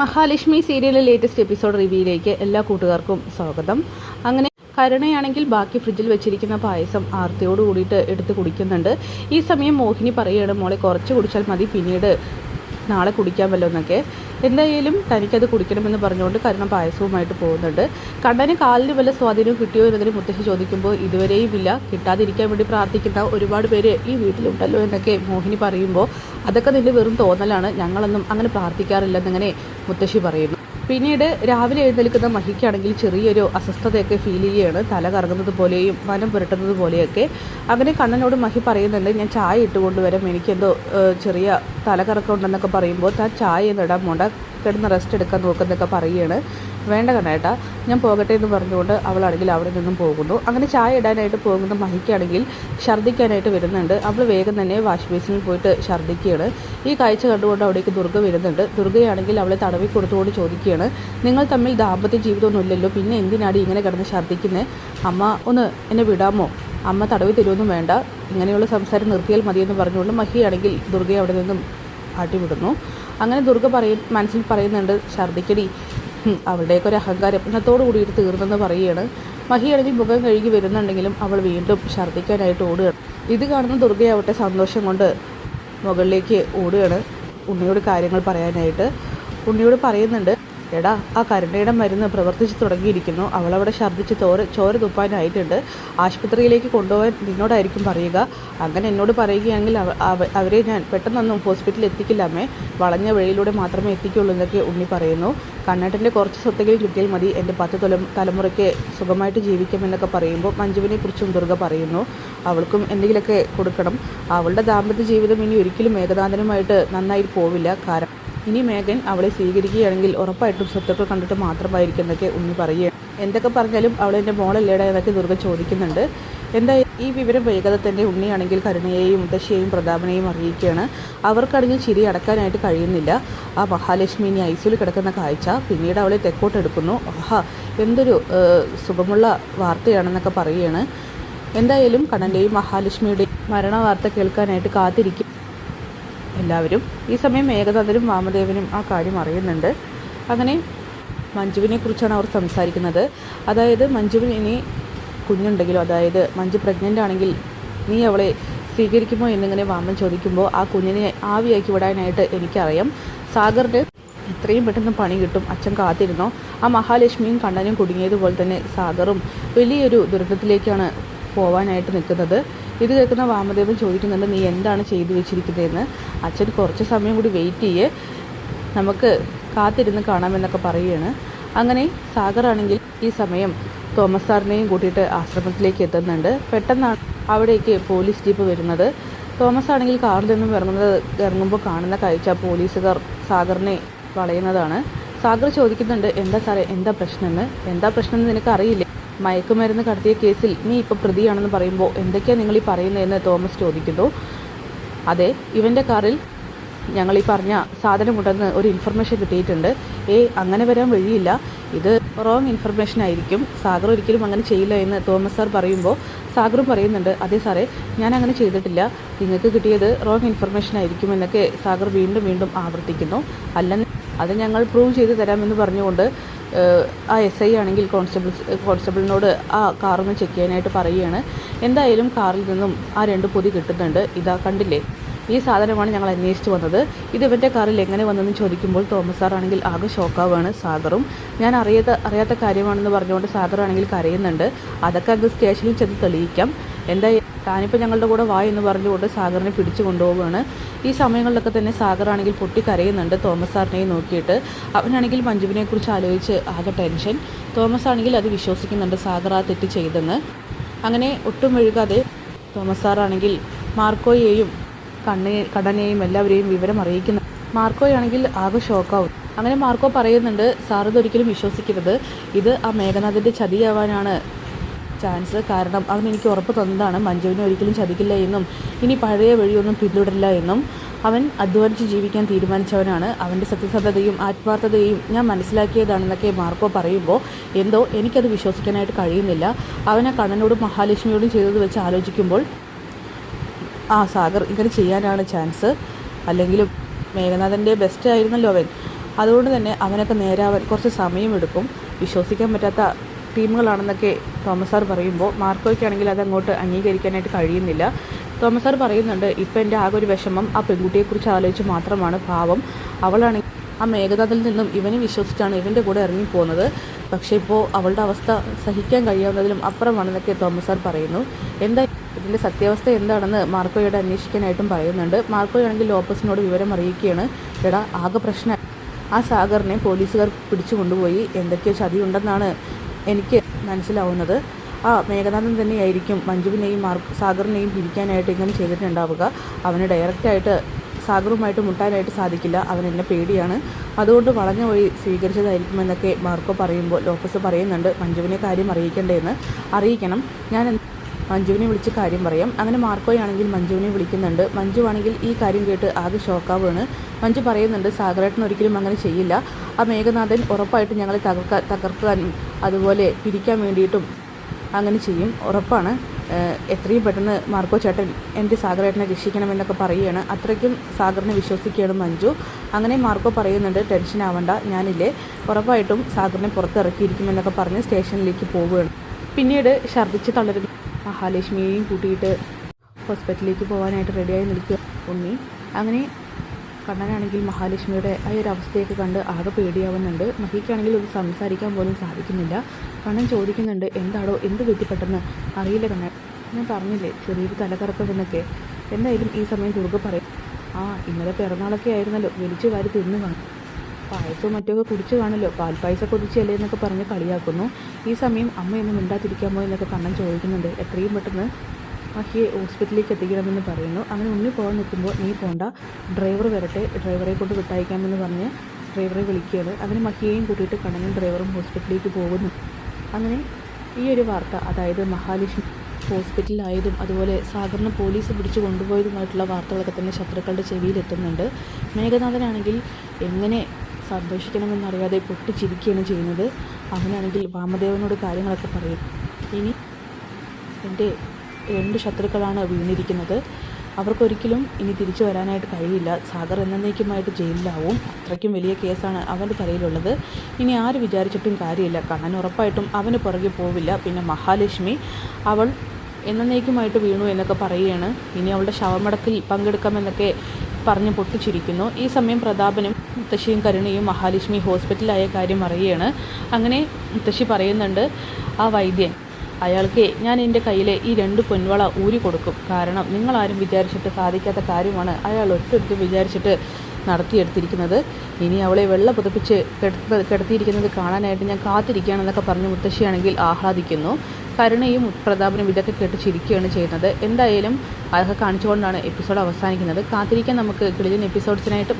മഹാലക്ഷ്മി സീരിയലിലെ latest episode റിവ്യൂയിലേക്ക് എല്ലാ കൂട്ടുകാർക്കും സ്വാഗതം. അങ്ങനെ കരുണയാണെങ്കിൽ ബാക്കി ഫ്രിഡ്ജിൽ വെച്ചിരിക്കുന്ന പായസം ആർത്തിയോട് കൂടിയിട്ട് എടുത്ത് കുടിക്കുന്നുണ്ട്. ഈ സമയം മോഹിനി പറയുകയാണ് മോളെ കുറച്ച് കുടിച്ചാൽ മതി പിന്നീട് നാളെ കുടിക്കാമല്ലോ എന്നൊക്കെ. എന്തായാലും തനിക്കത് കുടിക്കണമെന്ന് പറഞ്ഞുകൊണ്ട് കരുണ പായസവുമായിട്ട് പോകുന്നുണ്ട്. കണ്ണന് കാലിന് വല്ല സ്വാധീനവും കിട്ടിയോ എന്നതിന് മുത്തശ്ശി ചോദിക്കുമ്പോൾ ഇതുവരെയും ഇല്ല. കിട്ടാതിരിക്കാൻ വേണ്ടി പ്രാർത്ഥിക്കുന്ന ഒരുപാട് പേര് ഈ വീട്ടിലുണ്ടല്ലോ എന്നൊക്കെ മോഹിനി പറയുമ്പോൾ അതൊക്കെ നിന്റെ വെറും തോന്നലാണ്. ഞങ്ങളൊന്നും അങ്ങനെ പ്രാർത്ഥിക്കാറില്ലെന്നിങ്ങനെ മുത്തശ്ശി പറയുന്നു. പിന്നീട് രാവിലെ എഴുന്നേൽക്കുന്ന മഹിക്കാണെങ്കിൽ ചെറിയൊരു അസ്വസ്ഥതയൊക്കെ ഫീൽ ചെയ്യുകയാണ്. തല കറങ്ങുന്നത് പോലെയും മനം പുരട്ടുന്നത് പോലെയൊക്കെ. അങ്ങനെ കണ്ണനോട് മഹി പറയുന്നുണ്ട് ഞാൻ ചായ ഇട്ട് കൊണ്ടുവരാം എനിക്കെന്തോ ചെറിയ തലകറക്കം ഉണ്ടെന്നൊക്കെ പറയുമ്പോൾ താൻ ചായ ഒന്നും ഇടാൻ കിടന്ന് റെസ്റ്റ് എടുക്കാൻ നോക്കുന്നൊക്കെ പറയുകയാണ് വേണ്ട കണ്ണേട്ടാ ഞാൻ പോകട്ടെ എന്ന് പറഞ്ഞുകൊണ്ട് അവളാണെങ്കിൽ അവിടെ നിന്നും പോകുന്നു. അങ്ങനെ ചായ ഇടാനായിട്ട് പോകുന്ന മഹിക്കാണെങ്കിൽ ഛർദ്ദിക്കാനായിട്ട് വരുന്നുണ്ട്. അവൾ വേഗം തന്നെ വാഷ് ബേസിനിൽ പോയിട്ട് ഛർദ്ദിക്കുകയാണ്. ഈ കാഴ്ച കണ്ടുകൊണ്ട് അവിടേക്ക് ദുർഗ വരുന്നുണ്ട്. ദുർഗയാണെങ്കിൽ അവളെ തടവി കൊടുത്തുകൊണ്ട് ചോദിക്കുകയാണ് നിങ്ങൾ തമ്മിൽ ദാമ്പത്യ ജീവിതമൊന്നും ഇല്ലല്ലോ പിന്നെ എന്തിനാടി ഇങ്ങനെ കിടന്ന് ഛർദ്ദിക്കുന്നത് അമ്മ ഒന്ന് എന്നെ വിടാമോ? അമ്മ തടവി തരുമൊന്നും വേണ്ട. ഇങ്ങനെയുള്ള സംസാരം നിർത്തിയാൽ മതിയെന്ന് പറഞ്ഞുകൊണ്ട് മഹിയാണെങ്കിൽ ദുർഗയെ അവിടെ നിന്നും ആട്ടിവിടുന്നു. അങ്ങനെ ദുർഗ പറയും മനസ്സിൽ പറയുന്നുണ്ട് ഛർദിക്കടി. അവളുടെയൊക്കെ ഒരു അഹങ്കാരം ഇന്നത്തോടു കൂടിയിട്ട് തീർന്നെന്ന് പറയുകയാണ്. മഹിയാണെങ്കിൽ മുഖം കഴുകി വരുന്നുണ്ടെങ്കിലും അവൾ വീണ്ടും ഛർദ്ദിക്കാനായിട്ട് ഓടുകയാണ്. ഇത് കാണുന്ന ദുർഗയാവട്ടെ സന്തോഷം കൊണ്ട് മുകളിലേക്ക് ഓടുകയാണ്. ഉണ്ണിയോട് കാര്യങ്ങൾ പറയാനായിട്ട്. ഉണ്ണിയോട് പറയുന്നുണ്ട് എടാ ആ കരുണയുടെ മരുന്ന് പ്രവർത്തിച്ച് തുടങ്ങിയിരിക്കുന്നു. അവളവിടെ ഛർദ്ദിച്ച് തോര ചോര തുപ്പാനായിട്ടുണ്ട്. ആശുപത്രിയിലേക്ക് കൊണ്ടുപോകാൻ നിന്നോടായിരിക്കും പറയുക. അങ്ങനെ എന്നോട് പറയുകയാണെങ്കിൽ അവ- അവ- അവരെ ഞാൻ പെട്ടെന്നൊന്നും ഹോസ്പിറ്റലിൽ എത്തിക്കില്ല അമ്മേ. വളഞ്ഞ വഴിയിലൂടെ മാത്രമേ എത്തിക്കുള്ളൂ എന്നൊക്കെ ഉണ്ണി പറയുന്നു. കണ്ണേട്ടന്റെ കുറച്ച് സ്വത്തുകൾ കിട്ടിയാൽ മതി. എന്റെ പത്ത് തല തലമുറയ്ക്ക് സുഖമായിട്ട് ജീവിക്കുമെന്നൊക്കെ പറയുമ്പോൾ മഞ്ജുവിനെ കുറിച്ചും ദുർഗ പറയുന്നു. അവൾക്കും എന്തെങ്കിലുമൊക്കെ കൊടുക്കണം. അവളുടെ ദാമ്പത്യ ജീവിതം ഇനി ഒരിക്കലും ഏകദാന്തനുമായിട്ട് നന്നായി പോവില്ല. കാരണം ഇനി മേഘൻ അവളെ സ്വീകരിക്കുകയാണെങ്കിൽ ഉറപ്പായിട്ടും സ്വത്തുക്കൾ കണ്ടിട്ട് മാത്രമായിരിക്കും എന്നൊക്കെ ഉണ്ണി പറയുക എന്തൊക്കെ പറഞ്ഞാലും അവൾ എന്റെ മോളല്ലേടാ എന്നൊക്കെ ദുർഗ ചോദിക്കുന്നുണ്ട്. എന്താ ഈ വിവരം വേഗത തന്നെ ഉണ്ണിയാണെങ്കിൽ കരുണയെയും മുത്തശ്ശിയെയും പ്രതാപനെയും അറിയിക്കുകയാണ്. അവർക്കാണെങ്കിൽ ചിരി അടക്കാനായിട്ട് കഴിയുന്നില്ല. ആ മഹാലക്ഷ്മി ഇനി ഐസിയിൽ കിടക്കുന്ന കാഴ്ച പിന്നീട് അവളെ തെക്കോട്ടെടുക്കുന്നു ആഹാ എന്തൊരു സുഖമുള്ള വാർത്തയാണെന്നൊക്കെ പറയുകയാണ്. എന്തായാലും കണ്ണന്റെയും മഹാലക്ഷ്മിയുടെയും മരണ വാർത്ത കേൾക്കാനായിട്ട് കാത്തിരിക്കും. എല്ലാവരും ഈ സമയം ഏകനാഥനും വാമദേവനും ആ കാര്യം അറിയുന്നുണ്ട്. അങ്ങനെ മഞ്ജുവിനെ കുറിച്ചാണ് അവർ സംസാരിക്കുന്നത്. അതായത് മഞ്ജുവിന് ഇനി കുഞ്ഞുണ്ടെങ്കിലോ അതായത് മഞ്ജു പ്രഗ്നന്റ് ആണെങ്കിൽ നീ അവളെ സ്വീകരിക്കുമോ എന്നിങ്ങനെ വാമൻ ചോദിക്കുമ്പോൾ ആ കുഞ്ഞിനെ ആവിയാക്കി വിടാനായിട്ട് എനിക്കറിയാം. സാഗറിന്റെ എത്രയും പെട്ടെന്ന് പണി കിട്ടും. അച്ഛൻ കാത്തിരുന്നോ? ആ മഹാലക്ഷ്മിയും കണ്ണനും കുടുങ്ങിയതുപോലെ തന്നെ സാഗറും വലിയൊരു ദുരന്തത്തിലേക്കാണ് പോവാനായിട്ട് നിൽക്കുന്നത്. ഇത് കേൾക്കുന്ന വാമദേവൻ ചോദിക്കുന്നുണ്ട് നീ എന്താണ് ചെയ്തു വെച്ചിരിക്കുന്നതെന്ന്? അച്ഛൻ കുറച്ച് സമയം കൂടി വെയിറ്റ് ചെയ്യേ. നമുക്ക് കാത്തിരുന്ന് കാണാമെന്നൊക്കെ പറയുകയാണ്. അങ്ങനെ സാഗറാണെങ്കിൽ ഈ സമയം തോമസ് സാറിനെയും കൂട്ടിയിട്ട് ആശ്രമത്തിലേക്ക് എത്തുന്നുണ്ട്. പെട്ടെന്നാണ് അവിടേക്ക് പോലീസ് ജീപ്പ് വരുന്നത്. തോമസ് ആണെങ്കിൽ കാറിൽ നിന്നും ഇറങ്ങുന്നത് ഇറങ്ങുമ്പോൾ കാണുന്ന കാഴ്ച പോലീസുകാർ സാഗറിനെ വളയുന്നതാണ്. സാഗർ ചോദിക്കുന്നുണ്ട് എന്താ സാറേ എന്താ പ്രശ്നമെന്ന് എന്താ പ്രശ്നമെന്ന് നിനക്ക് അറിയില്ലേ മയക്കുമരുന്ന് കടത്തിയ കേസിൽ നീ ഇപ്പോൾ പ്രതിയാണെന്ന് പറയുമ്പോൾ എന്തൊക്കെയാണ് നിങ്ങൾ ഈ പറയുന്നതെന്ന് തോമസ് ചോദിക്കുന്നു. അതെ ഇവന്റെ കാറിൽ ഞങ്ങൾ ഈ പറഞ്ഞ സാധനമുണ്ടെന്ന് ഒരു ഇൻഫർമേഷൻ കിട്ടിയിട്ടുണ്ട്. ഏ അങ്ങനെ വരാൻ വഴിയില്ല. ഇത് റോങ് ഇൻഫർമേഷൻ ആയിരിക്കും. സാഗർ ഒരിക്കലും അങ്ങനെ ചെയ്യില്ല എന്ന് തോമസ് സാർ പറയുമ്പോൾ സാഗറും പറയുന്നുണ്ട്. അതെ സാറേ ഞാൻ അങ്ങനെ ചെയ്തിട്ടില്ല. നിങ്ങൾക്ക് കിട്ടിയത് റോങ് ഇൻഫർമേഷൻ ആയിരിക്കും എന്നൊക്കെ സാഗർ വീണ്ടും വീണ്ടും ആവർത്തിക്കുന്നു. അല്ലെന്ന് അത് ഞങ്ങൾ പ്രൂവ് ചെയ്ത് തരാമെന്ന് പറഞ്ഞുകൊണ്ട് ആ എസ് ഐ ആണെങ്കിൽ കോൺസ്റ്റബിൾ കോൺസ്റ്റബിളിനോട് ആ കാറൊന്ന് ചെക്ക് ചെയ്യാനായിട്ട് പറയുകയാണ്. എന്തായാലും കാറിൽ നിന്നും ആ രണ്ട് പൊതി കിട്ടുന്നുണ്ട്. ഇതാ കണ്ടില്ലേ? ഈ സാധനമാണ് ഞങ്ങൾ അന്വേഷിച്ചു വന്നത്. ഇത് ഇവന്റെ കാറിൽ എങ്ങനെ വന്നെന്ന് ചോദിക്കുമ്പോൾ തോമസ് സാറാണെങ്കിൽ ആകെ ഷോക്കാവാണ് സാഗറും. ഞാൻ അറിയാത്ത അറിയാത്ത കാര്യമാണെന്ന് പറഞ്ഞുകൊണ്ട് സാഗറാണെങ്കിൽ കരയുന്നുണ്ട്. അതൊക്കെ അങ്ങ് സ്റ്റേഷനിൽ ചെന്ന് തെളിയിക്കാം. എന്താ താനിപ്പോൾ ഞങ്ങളുടെ കൂടെ വാ എന്ന് പറഞ്ഞുകൊണ്ട് സാഗറിനെ പിടിച്ചു കൊണ്ടുപോവുകയാണ്. ഈ സമയങ്ങളിലൊക്കെ തന്നെ സാഗറാണെങ്കിൽ പൊട്ടി കരയുന്നുണ്ട് തോമസ് സാറിനെയും നോക്കിയിട്ട്. അവനാണെങ്കിൽ മഞ്ജുവിനെക്കുറിച്ച് ആലോചിച്ച് ആകെ ടെൻഷൻ. തോമസ് ആണെങ്കിൽ അത് വിശ്വസിക്കുന്നുണ്ട് സാഗർ ആ തെറ്റ് ചെയ്തെന്ന്. അങ്ങനെ ഒട്ടും മെഴുകാതെ തോമസ് സാറാണെങ്കിൽ മാർക്കോയെയും കണ്ണെ കടനെയും എല്ലാവരെയും വിവരം അറിയിക്കുന്നു. മാർക്കോയാണെങ്കിൽ ആകെ ഷോക്കാവും. അങ്ങനെ മാർക്കോ പറയുന്നുണ്ട് സാർ ഇതൊരിക്കലും വിശ്വസിക്കരുത്. ഇത് ആ മേഘനാഥിന്റെ ചതിയാവാനാണ് ചാൻസ്. കാരണം അവൻ എനിക്ക് ഉറപ്പ് തന്നതാണ്. മഞ്ജുവിനെ ഒരിക്കലും ചതിക്കില്ല എന്നും ഇനി പഴയ വഴിയൊന്നും പിന്തുടരില്ല എന്നും അവൻ അധ്വാനിച്ച് ജീവിക്കാൻ തീരുമാനിച്ചവനാണ്. അവന്റെ സത്യസന്ധതയും ആത്മാർത്ഥതയും ഞാൻ മനസ്സിലാക്കിയതാണെന്നൊക്കെ മാർക്കോ പറയുമ്പോൾ എന്തോ എനിക്കത് വിശ്വസിക്കാനായിട്ട് കഴിയുന്നില്ല. അവനെ കണ്ണനോടും മഹാലക്ഷ്മിയോടും ചെയ്തത് വെച്ച് ആലോചിക്കുമ്പോൾ ആ സാഗർ ഇങ്ങനെ ചെയ്യാനാണ് ചാൻസ് അല്ലെങ്കിലും മേഘനാഥന്റെ ബെസ്റ്റ് ആയിരുന്നല്ലോ അവൻ. അതുകൊണ്ട് തന്നെ അവനൊക്കെ നേരാവാൻ കുറച്ച് സമയമെടുക്കും വിശ്വസിക്കാൻ പറ്റാത്ത ടീമുകളാണെന്നൊക്കെ തോമസ് സാർ പറയുമ്പോൾ മാർക്കോയ്ക്കാണെങ്കിൽ അതങ്ങോട്ട് അംഗീകരിക്കാനായിട്ട് കഴിയുന്നില്ല. തോമസ് സാർ പറയുന്നുണ്ട് ഇപ്പം എന്റെ ആകെ ഒരു വിഷമം ആ പെൺകുട്ടിയെക്കുറിച്ച് ആലോചിച്ച് മാത്രമാണ്. പാവം. അവളാണെങ്കിൽ ആ മേഘനാഥിൽ നിന്നും ഇവനെ വിശ്വസിച്ചാണ് ഇവന്റെ കൂടെ ഇറങ്ങിപ്പോകുന്നത് പക്ഷേ ഇപ്പോൾ അവളുടെ അവസ്ഥ സഹിക്കാൻ കഴിയാവുന്നതിലും അപ്പുറമാണെന്നൊക്കെ തോമസ് സാർ പറയുന്നു. എന്താ ഇതിന്റെ സത്യാവസ്ഥ എന്താണെന്ന് മാർക്കോയോട് അന്വേഷിക്കാനായിട്ടും പറയുന്നുണ്ട്. മാർക്കോയാണെങ്കിൽ ലോപ്പസിനോട് വിവരം അറിയിക്കുകയാണ്. എടാ ആകെ പ്രശ്നം ആ സാഗറിനെ പോലീസുകാർ പിടിച്ചു കൊണ്ടുപോയി. എന്തൊക്കെയോ ചതിയുണ്ടെന്നാണ് എനിക്ക് മനസ്സിലാവുന്നത്. ആ മേഘനാഥൻ തന്നെയായിരിക്കും മഞ്ജുവിനെയും മാർക്ക് സാഗറിനെയും പിരിക്കാനായിട്ട് ഇങ്ങനെ ചെയ്തിട്ടുണ്ടാവുക. അവന് ഡയറക്റ്റായിട്ട് സാഗറുമായിട്ട് മുട്ടാനായിട്ട് സാധിക്കില്ല. അവൻ എന്നെ പേടിയാണ്. അതുകൊണ്ട് വളഞ്ഞ വഴി സ്വീകരിച്ചതായിരിക്കുമെന്നൊക്കെ മാർക്കോ പറയുമ്പോൾ ലോപ്പസ് പറയുന്നുണ്ട്. മഞ്ജുവിനെ കാര്യം അറിയിക്കേണ്ടതെന്ന് അറിയിക്കണം. ഞാൻ മഞ്ജുവിനെ വിളിച്ച് കാര്യം പറയാം. അങ്ങനെ മാർക്കോയാണെങ്കിൽ മഞ്ജുവിനെ വിളിക്കുന്നുണ്ട്. മഞ്ജു ആണെങ്കിൽ ഈ കാര്യം കേട്ട് ആകെ ഷോക്കാവുകയാണ് മഞ്ജു പറയുന്നുണ്ട് സാഗരേട്ടൻ ഒരിക്കലും അങ്ങനെ ചെയ്യില്ല. ആ മേഘനാഥൻ ഉറപ്പായിട്ട് ഞങ്ങളെ തകർക്കാൻ തകർക്കാനും അതുപോലെ പിരിക്കാൻ വേണ്ടിയിട്ടും അങ്ങനെ ചെയ്യും. ഉറപ്പാണ്. എത്രയും പെട്ടെന്ന് മാർക്കോ ചേട്ടൻ എന്റെ സാഗരേട്ടനെ രക്ഷിക്കണമെന്നൊക്കെ പറയുകയാണ്. അത്രയ്ക്കും സാഗറിനെ വിശ്വസിക്കുകയാണ് മഞ്ജു. അങ്ങനെ മാർക്കോ പറയുന്നുണ്ട് ടെൻഷൻ ആവണ്ട ഞാനില്ലേ. ഉറപ്പായിട്ടും സാഗറിനെ പുറത്തിറക്കിയിരിക്കുമെന്നൊക്കെ പറഞ്ഞ് സ്റ്റേഷനിലേക്ക് പോവുകയാണ്. പിന്നീട് ഛർദ്ദിച്ച് തളരുന്ന മഹാലക്ഷ്മിയെയും കൂട്ടിയിട്ട് ഹോസ്പിറ്റലിലേക്ക് പോകാനായിട്ട് റെഡിയായി നിൽക്കുക ഉണ്ണി. അങ്ങനെ കണ്ണനാണെങ്കിൽ മഹാലക്ഷ്മിയുടെ ആ ഒരു അവസ്ഥയൊക്കെ കണ്ട് ആകെ പേടിയാവുന്നുണ്ട്. മഹിക്കാണെങ്കിൽ ഒന്ന് സംസാരിക്കാൻ പോലും സാധിക്കുന്നില്ല. കണ്ണൻ ചോദിക്കുന്നുണ്ട് എന്താണോ എന്ത് പറ്റി പെട്ടെന്ന്? അറിയില്ല കണ്ണൻ. ഞാൻ പറഞ്ഞില്ലേ ചെറിയൊരു തലകറക്കം എന്നൊക്കെ എന്തായാലും ഈ സമയം ദുർഗ പറയും. ആ ഇന്നലെ പിറന്നാളൊക്കെ ആയിരുന്നല്ലോ വലിച്ചു വാരി തിന്നു കാണും. പായസവും മറ്റൊക്കെ കുടിച്ചു കാണുമല്ലോ പാൽപ്പായസം കുടിച്ചല്ലേ എന്നൊക്കെ പറഞ്ഞ് കളിയാക്കുന്നു. ഈ സമയം അമ്മയൊന്നും മിണ്ടാതിരിക്കാമോ എന്നൊക്കെ കണ്ണൻ ചോദിക്കുന്നുണ്ട്. എത്രയും പെട്ടെന്ന് മഹിയെ ഹോസ്പിറ്റലിലേക്ക് എത്തിക്കണമെന്ന് പറയുന്നു. അങ്ങനെ ഉണ്ണി പോകാൻ നിൽക്കുമ്പോൾ നീ പോണ്ട ഡ്രൈവർ വരട്ടെ ഡ്രൈവറെ കൊണ്ട് വിട്ടയക്കാമെന്ന് പറഞ്ഞ് ഡ്രൈവറെ വിളിക്കുകയാണ്. അങ്ങനെ മഹിയെയും കൂട്ടിയിട്ട് കണ്ണനും ഡ്രൈവറും ഹോസ്പിറ്റലിലേക്ക് പോകുന്നു. അങ്ങനെ ഈ ഒരു വാർത്ത അതായത് മഹാലക്ഷ്മി ഹോസ്പിറ്റലിലായതും അതുപോലെ സാഗറിനെ പോലീസ് പിടിച്ചു കൊണ്ടുപോയതുമായിട്ടുള്ള വാർത്തകളൊക്കെ തന്നെ ശത്രുക്കളുടെ ചെവിയിലെത്തുന്നുണ്ട്. മേഘനാഥനാണെങ്കിൽ എങ്ങനെ സന്തോഷിക്കണമെന്നറിയാതെ പൊട്ടിച്ചിരിക്കുകയാണ് ചെയ്യുന്നത്. അവനാണെങ്കിൽ വാമദേവനോട് കാര്യങ്ങളൊക്കെ പറയും. ഇനി എന്റെ രണ്ട് ശത്രുക്കളാണ് വീണിരിക്കുന്നത്. അവർക്കൊരിക്കലും ഇനി തിരിച്ചു വരാനായിട്ട് കഴിയില്ല. സാഗർ എന്നേക്കുമായിട്ട് ജയിലിലാവും. അത്രയ്ക്കും വലിയ കേസാണ് അവന്റെ തലയിലുള്ളത്. ഇനി ആര് വിചാരിച്ചിട്ടും കാര്യമില്ല. കണ്ണൻ ഉറപ്പായിട്ടും അവന് പുറകെ പോവില്ല. പിന്നെ മഹാലക്ഷ്മി അവൾ എന്നേക്കുമായിട്ട് വീണു എന്നൊക്കെ പറയുകയാണ്. ഇനി അവളുടെ ശവമടക്കിൽ പങ്കെടുക്കാമെന്നൊക്കെ പറഞ്ഞ് പൊട്ടിച്ചിരിക്കുന്നു. ഈ സമയം പ്രതാപനും മുത്തശ്ശിയും കരുണയും മഹാലക്ഷ്മി ഹോസ്പിറ്റലായ കാര്യം അറിയുകയാണ്. അങ്ങനെ മുത്തശ്ശി പറയുന്നുണ്ട് ആ വൈദ്യൻ അയാൾക്ക് ഞാൻ എന്റെ കയ്യിലെ ഈ രണ്ട് പൊൻവള ഊരി കൊടുക്കും. കാരണം നിങ്ങളാരും വിചാരിച്ചിട്ട് സാധിക്കാത്ത കാര്യമാണ് അയാൾ ഒറ്റ വിചാരിച്ചിട്ട് നടത്തിയെടുത്തിരിക്കുന്നത്. ഇനി അവളെ വെള്ള പുതപ്പിച്ച് കിടത്ത കിടത്തിയിരിക്കുന്നത് കാണാനായിട്ട് ഞാൻ കാത്തിരിക്കുകയാണെന്നൊക്കെ പറഞ്ഞ് മുത്തശ്ശിയാണെങ്കിൽ ആഹ്ലാദിക്കുന്നു. കരുണയും പ്രതാപനും ഇതൊക്കെ കേട്ട് ചിരിക്കുകയാണ് ചെയ്യുന്നത്. എന്തായാലും അതൊക്കെ കാണിച്ചുകൊണ്ടാണ് എപ്പിസോഡ് അവസാനിക്കുന്നത്. കാത്തിരിക്കാൻ നമുക്ക് കിളിജൻ എപ്പിസോഡ്സിനായിട്ട്